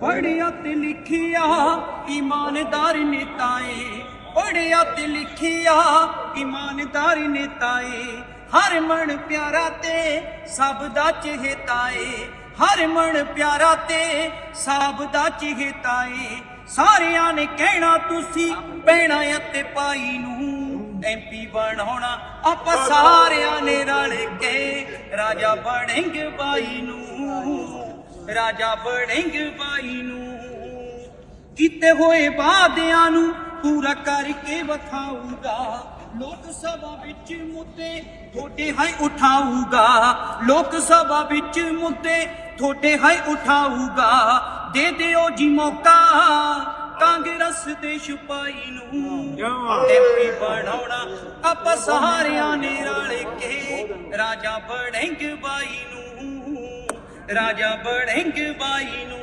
ਪੜਿਆ ਤੇ ਲਿਖਿਆ ਇਮਾਨਦਾਰ ਨੇਤਾਏ ਪੜਿਆ ਤੇ ਲਿਖਿਆ ਇਮਾਨਦਾਰ ਨੇਤਾਏ ਹਰ ਮਨ ਪਿਆਰਾ ਤੇ ਸਭ ਦਾ ਚਹੇਤਾਏ ਹਰ ਮਨ ਪਿਆਰਾ ਤੇ ਸਭ ਦਾ ਚਹੇਤਾਏ ਸਾਰਿਆਂ ਨੇ ਕਹਿਣਾ, ਤੁਸੀਂ ਪੈਣਾ ਅਤੇ ਪਾਈ ਨੂੰ ਐਮਪੀ ਬਣਾਉਣਾ। ਆਪਾਂ ਸਾਰਿਆਂ ਨੇ ਰਲ ਕੇ ਰਾਜਾ ਬਣेंगे ਬਾਈ ਨੂੰ। ਰਾਜਾ ਬਣेंगे ਬਾਈ ਨੂੰ। ਕੀਤੇ ਹੋਏ ਵਾਅਦਿਆਂ ਨੂੰ ਪੂਰਾ ਕਰਕੇ ਵਿਖਾਊਗਾ। ਲੋਕ ਸਭਾ ਵਿੱਚ ਮੁੱਦੇ ਥੋੜੇ ਹਾਈ ਉਠਾਊਗਾ। ਲੋਕ ਸਭਾ ਵਿੱਚ ਮੁੱਦੇ ਥੋੜੇ ਹਾਈ ਉਠਾਊਗਾ। ਦੇ ਦਿਓ ਜੀ ਮੌਕਾ ਕਾਂਗਰਸ ਦੇ ਛੁਪਾਈ ਨੂੰ। ਐਮਪੀ ਬਣਾਉਣਾ ਆਪਾਂ ਸਾਰਿਆਂ ਨੇ ਰਲ ਕੇ। ਰਾਜਾ ਬਣेंगे ਬਾਈ ਨੂੰ ਰਾਜਾ ਬਣेंगे ਬਾਈ ਨੂੰ।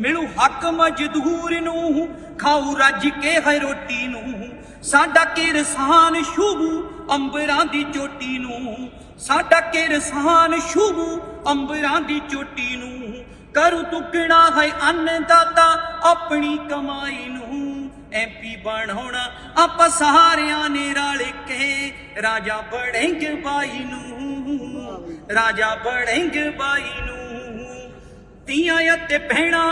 ਮਿਲੂ ਹੱਕ ਮਜ਼ਦੂਰ ਨੂੰ, ਖਾਊ ਰੱਜ ਕੇ ਹੈ ਰੋਟੀ ਨੂੰ। ਸਾਡਾ ਕਿਰਸਾਨ ਸ਼ੁਭੂ ਅੰਬਰਾਂ ਦੀ ਚੋਟੀ ਨੂੰ। ਸਾਡਾ ਕਿਰਸਾਨ ਸ਼ੁਭੂ ਅੰਬਰਾਂ ਦੀ ਚੋਟੀ ਨੂੰ। ਕਰੂ ਤੁਕਣਾ ਹੈ ਅੰਨ ਅੰਨਦਾਤਾ ਆਪਣੀ ਕਮਾਈ ਨੂੰ। ਐਮਪੀ ਬਣਾਉਣਾ ਆਪਾਂ ਸਾਰਿਆਂ ਨੇ ਰਲ ਕੇ। ਰਾਜਾ ਬਣेंगे ਬਾਈ ਨੂੰ। ਰਾਜਾ ਬਣेंगे ਬਾਈ ਨੂੰ ਤੀਆਂ ਅਤੇ ਭੈਣਾਂ